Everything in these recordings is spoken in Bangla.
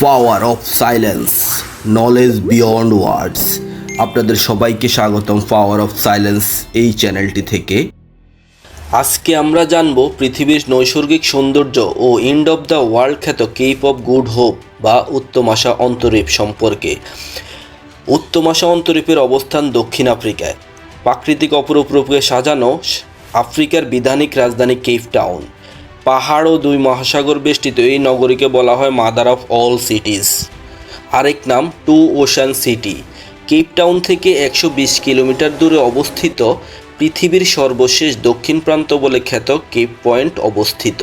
Power of silence knowledge beyond words আপনাদের সবাইকে স্বাগতম পাওয়ার অফ সাইলেন্স এই চ্যানেলটি থেকে। আজকে আমরা জানব পৃথিবীর নৈসর্গিক সৌন্দর্য ও ইন্ড অফ দ্য ওয়ার্ল্ড খ্যাত কেপ অফ গুড হোপ বা উত্তম আশা অন্তরীপ সম্পর্কে। উত্তম আশা অন্তরীপের অবস্থান দক্ষিণ আফ্রিকায়। প্রাকৃতিক অপরূপ রূপে সাজানো আফ্রিকার বিধানিক রাজধানী কেপ টাউন। পাহাড় ও দুই মহাসাগর বেষ্টিত এই নগরীকে বলা হয় মাদার অফ অল সিটিজ। আরেক নাম, two ocean city. Cape Town থেকে একশো বিশ কিলোমিটার দূরে অবস্থিত পৃথিবীর সর্বশেষ দক্ষিণ প্রান্ত বলে খ্যাত কেপ পয়েন্ট অবস্থিত।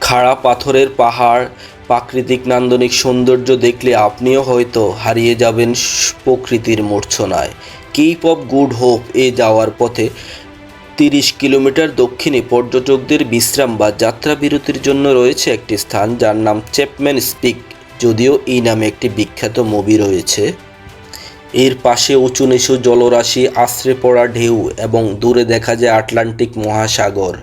খাড়া পাথরের পাহাড়, প্রাকৃতিক নান্দনিক সৌন্দর্য দেখলে আপনিও হয়তো হারিয়ে যাবেন প্রকৃতির মূর্ছনায়। কেপ অফ গুড হোপ এ যাওয়ার পথে তিরিশ কিলোমিটার দক্ষিণে পর্যটকদের বিশ্রাম বা যাত্রা বিরতির জন্য রয়েছে একটি স্থান যার নাম চ্যাপম্যান স্পিক, যদিও এই নামে একটি বিখ্যাত মুভি রয়েছে। এর পাশে উঁচু নিচু জলরাশি আশ্রে পড়া ঢেউ এবং দূরে দেখা যায় আটলান্টিক মহাসাগর।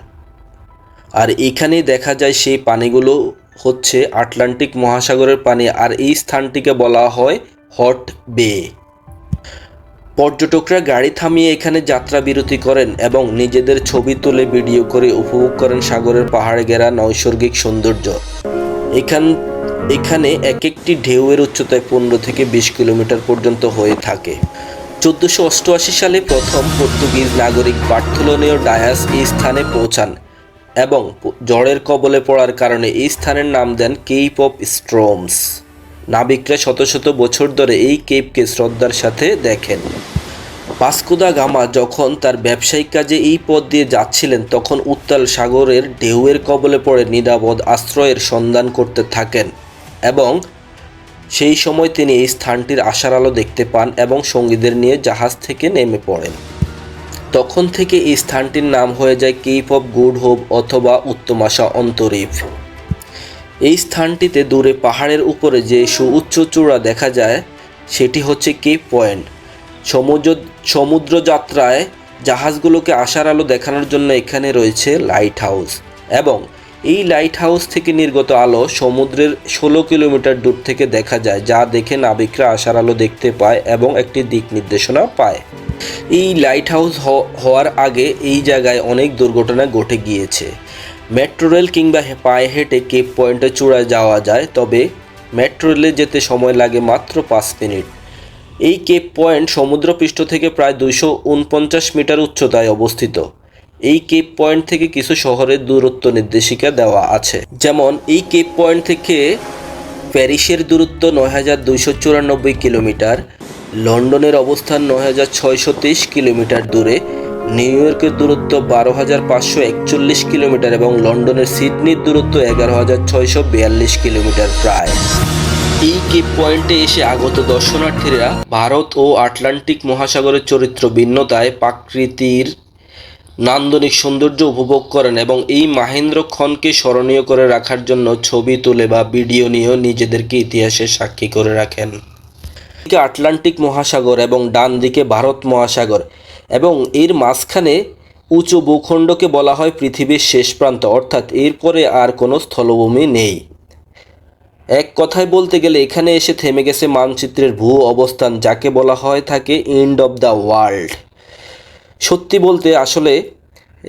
আর এখানে দেখা যায় সেই পানিগুলো হচ্ছে আটলান্টিক মহাসাগরের পানি, আর এই স্থানটিকে বলা হয় হট বে। পর্যটকরা গাড়ি থামিয়ে এখানে যাত্রা বিরতি করেন এবং নিজেদের ছবি তুলে ভিডিও করে উপভোগ করেন সাগরের পাহাড়ে ঘেরা নৈসর্গিক সৌন্দর্য। এখান, এখানে এক একটি ঢেউয়ের উচ্চতায় পনেরো থেকে বিশ কিলোমিটার পর্যন্ত হয়ে থাকে। চোদ্দোশো অষ্টআশি সালে প্রথম পর্তুগিজ নাগরিক বার্থলোনিও ডায়াস এই স্থানে পৌঁছান এবং ঝড়ের কবলে পড়ার কারণে এই স্থানের নাম দেন কেইপ অফ স্ট্রমস। নাবিকরা শত শত বছর ধরে এই কেপকে শ্রদ্ধার সাথে দেখেন। পাস্কুদা গামা যখন তার ব্যবসায়িক কাজে এই পথ দিয়ে যাচ্ছিলেন, তখন উত্তাল সাগরের ঢেউয়ের কবলে পড়ে নিরাপদ আশ্রয়ের সন্ধান করতে থাকেন এবং সেই সময় তিনি এই স্থানটির আশার আলো দেখতে পান এবং সঙ্গীদের নিয়ে জাহাজ থেকে নেমে পড়েন। তখন থেকে এই স্থানটির নাম হয়ে যায় কেপ অফ গুড হোপ অথবা উত্তম আশা অন্তরীপ। এই স্থানটিতে দূরে পাহাড়ের উপরে যে সুউচ্চ চূড়া দেখা যায়, সেটি হচ্ছে কেপ পয়েন্ট। সমুদ্র সমুদ্র যাত্রায় জাহাজগুলোকে আশার আলো দেখানোর জন্য এখানে রয়েছে লাইট হাউস এবং এই লাইট হাউস থেকে নির্গত আলো সমুদ্রের ষোলো কিলোমিটার দূর থেকে দেখা যায়, যা দেখে নাবিকরা আশার আলো দেখতে পায় এবং একটি দিক নির্দেশনা পায়। এই লাইট হাউস হওয়ার আগে এই জায়গায় অনেক দুর্ঘটনা ঘটে গিয়েছে। মেট্রো রেল কিংবা পায়ে হেঁটে কেপ পয়েন্টে চূড়ায় যাওয়া যায়, তবে মেট্রো রেলে যেতে সময় লাগে মাত্র পাঁচ মিনিট। এই কেপ পয়েন্ট সমুদ্রপৃষ্ঠ থেকে প্রায় দুইশো উনপঞ্চাশ মিটার উচ্চতায় অবস্থিত। এই কেপ পয়েন্ট থেকে কিছু শহরের দূরত্ব নির্দেশিকা দেওয়া আছে। যেমন, এই কেপ পয়েন্ট থেকে প্যারিসের দূরত্ব নয় হাজার দুইশো চুরানব্বই কিলোমিটার, লন্ডনের অবস্থান নয় হাজার ছয়শো তেইশ কিলোমিটার দূরে নিউ ইয়র্কের দূরত্ব বারো হাজার পাঁচশো একচল্লিশ কিলোমিটার এবং লন্ডনের সিডনির দূরত্ব এগারো হাজার ছয়শো বিয়াল্লিশ কিলোমিটার প্রায়। এই কেপ পয়েন্টে এসে আগত দর্শনার্থীরা ভারত ও আটলান্টিক মহাসাগরের চরিত্র ভিন্নতায় প্রাকৃতির নান্দনিক সৌন্দর্য উপভোগ করেন এবং এই মাহেন্দ্র ক্ষণকে স্মরণীয় করে রাখার জন্য ছবি তুলে বা ভিডিও নিয়েও নিজেদেরকে ইতিহাসের সাক্ষী করে রাখেন। আটলান্টিক মহাসাগর এবং ডান দিকে ভারত মহাসাগর এবং এর মাঝখানে উঁচু ভূখণ্ডকে বলা হয় পৃথিবীর শেষ প্রান্ত, অর্থাৎ এরপরে আর কোনো স্থলভূমি নেই। এক কথায় বলতে গেলে এখানে এসে থেমে গেছে মানচিত্রের ভূ অবস্থান, যাকে বলা হয় থাকে এন্ড অব দ্য ওয়ার্ল্ড সত্যি বলতে আসলে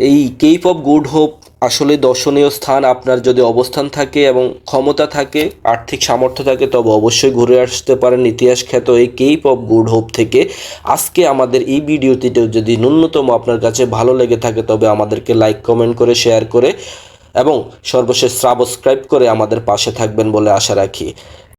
এই কেপ অফ গুড হোপ আসলে দর্শনীয় স্থান আপনার যদি অবস্থান থাকে এবং ক্ষমতা থাকে, আর্থিক সামর্থ্য থাকে, তবে অবশ্যই ঘুরে আসতে পারেন ইতিহাস খ্যাত এই কেপ অফ গুড হোপ থেকে। আজকে আমাদের এই ভিডিওটিতে যদি ন্যূনতম আপনার কাছে ভালো লেগে থাকে, তবে আমাদেরকে লাইক কমেন্ট করে শেয়ার করে এবং সর্বশেষ সাবস্ক্রাইব করে আমাদের পাশে থাকবেন বলে আশা রাখি।